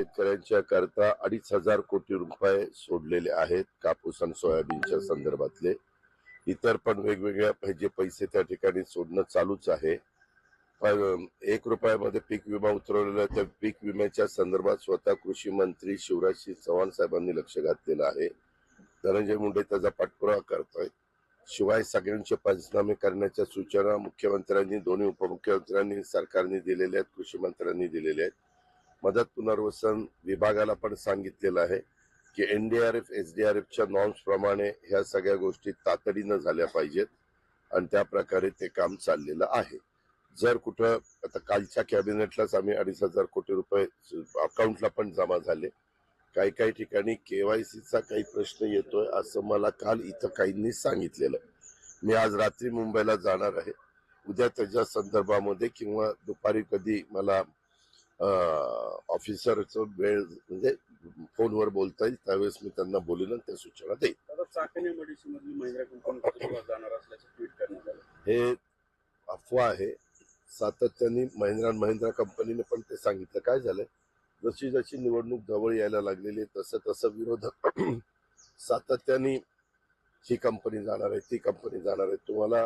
शेतकऱ्यांच्या करता अडीच हजार कोटी रुपये सोडलेले आहेत कापूस आणि सोयाबीनच्या संदर्भातले. इतर पण वेगवेगळ्या जे पैसे त्या ठिकाणी सोडणं चालूच आहे. पण एक रुपयामध्ये पीक विमा उतरवलेला आहे, त्या पीक विम्याच्या संदर्भात स्वतः कृषी मंत्री शिवराज शिवराजसिंह चव्हाण साहेबांनी लक्ष घातलेलं आहे. धनंजय मुंडे त्याचा पाठपुरावा करतोय. शिवाय सगळ्यांचे पंचनामे करण्याच्या सूचना मुख्यमंत्र्यांनी दोन्ही उपमुख्यमंत्र्यांनी सरकारने दिलेल्या आहेत कृषी मंत्र्यांनी दिलेल्या आहेत. मदत पुनर्वसन विभागाला पण सांगितलेलं आहे की एनडीआरएफ एसडीआरएफच्या नॉर्म्स प्रमाणे ह्या सगळ्या गोष्टी तातडीनं झाल्या पाहिजेत आणि त्या प्रकारे ते काम चाललेलं आहे. जर कुठं आता कालच्या कॅबिनेटलाच आम्ही अडीच हजार कोटी रुपये अकाउंटला पण जमा झाले. काही काही ठिकाणी केवायसीचा काही प्रश्न येतोय असं मला काल इथं काहींनी सांगितलेलं. मी आज रात्री मुंबईला जाणार आहे. उद्या त्याच्या संदर्भामध्ये किंवा दुपारी कधी मला ऑफिसरचं वेळ म्हणजे फोनवर बोलता येईल त्यावेळेस मी त्यांना बोलेन त्या सूचना देईन. हे अफवा आहे. सातत्याने महिंद्रा महिंद्रा कंपनीने पण ते सांगितलं. काय झालंय? जशी जशी निवडणूक जवळ यायला लागलेली आहे तसं तसं विरोधक सातत्याने ही कंपनी जाणार आहे ती कंपनी जाणार आहे. तुम्हाला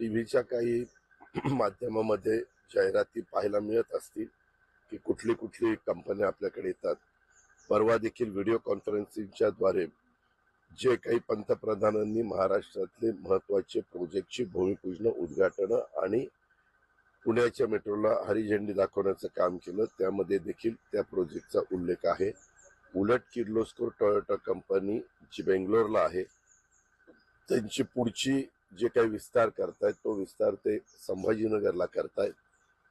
टीव्हीच्या काही माध्यमामध्ये जाहिराती पाहायला मिळत असतील कुठली कुठली कंपन्या आपल्याकडे येतात. परवा देखील व्हिडिओ कॉन्फरन्सिंगच्या द्वारे जे काही पंतप्रधानांनी महाराष्ट्रातले महत्त्वाचे प्रोजेक्टची भूमिपूजन उद्घाटन आणि पुण्याच्या मेट्रोला हरिझेंडी दाखवण्याचं काम केलं त्यामध्ये देखील त्या प्रोजेक्टचा उल्लेख आहे. उलट किर्लोस्कोर टोयोटा कंपनी जी बेंगलोरला आहे त्यांची पुढची जे काही विस्तार करतायत तो विस्तार ते संभाजीनगरला करतायत.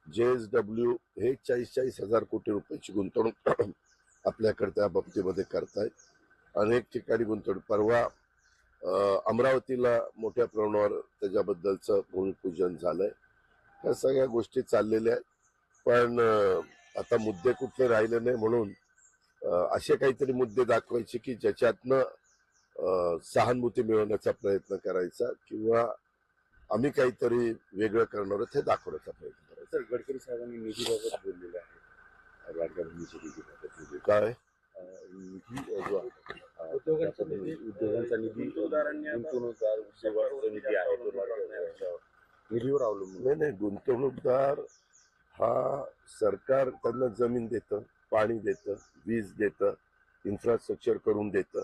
जे एस डब्ल्यू हे चाळीस चाळीस हजार कोटी रुपयाची गुंतवणूक आपल्याकडे त्या बाबतीमध्ये करतायत. अनेक ठिकाणी गुंतवणूक. परवा अमरावतीला मोठ्या प्रमाणावर त्याच्याबद्दलचं भूमिपूजन झालंय. ह्या सगळ्या गोष्टी चाललेल्या आहेत. पण आता मुद्दे कुठले राहिले नाही म्हणून असे काहीतरी मुद्दे दाखवायचे की ज्याच्यातनं सहानुभूती मिळवण्याचा प्रयत्न करायचा किंवा आम्ही काहीतरी वेगळं करणार आहोत हे दाखवण्याचा प्रयत्न. सर गडकरी साहेबांनी निधीबाबत बोललेलं आहे. लाडक्या बहिणीच्या निधीबाबत म्हणजे काय निधी जो आहे, अं, उद्योगांचा निधी- उद्योगांचा गुंतवणूकदार उद्योगाचा निधी आहे तो लाडक्या निधीवर अवलंबून नाही नाही गुंतवणूकदार हा सरकार त्यांना जमीन देतं पाणी देतं वीज देतं इन्फ्रास्ट्रक्चर करून देतं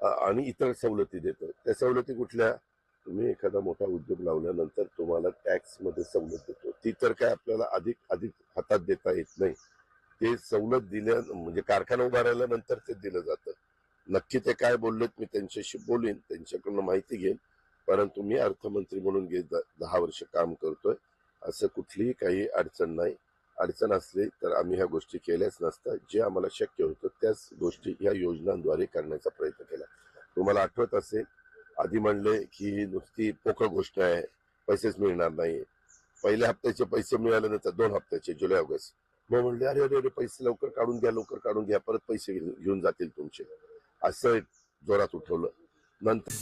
अ- आणि इतर सवलती देतं. त्या सवलती कुठल्या? तुम्ही एखादा मोठा उद्योग लावल्यानंतर तुम्हाला टॅक्समध्ये सवलत देतो. ती तर काय आपल्याला अधिक अधिक हातात देता येत नाही. ते सवलत दिल्या म्हणजे कारखाना उभारल्यानंतर ते दिलं जातं. नक्की ते काय बोललेत मी त्यांच्याशी बोलेन त्यांच्याकडनं माहिती घेईन. परंतु मी अर्थमंत्री म्हणून गे द- दहा वर्ष काम करतोय. असं कुठलीही काही अडचण नाही. अडचण असली तर आम्ही ह्या गोष्टी केल्याच नसतात. जे आम्हाला शक्य होतं त्याच गोष्टी ह्या योजनांद्वारे करण्याचा प्रयत्न केला. तुम्हाला आठवत असेल आधी म्हणले की ही नुसती पोकळ गोष्ट आहे पैसेच मिळणार नाही. पहिल्या हप्त्याचे पैसे मिळाले नंतर दोन हप्त्याचे जुलै ऑगस्ट. मग म्हणले अरे अरे अरे पैसे लवकर काढून घ्या लवकर काढून घ्या परत पैसे घेऊन घेऊन जातील तुमचे. असं जोरात उठवलं. नंतर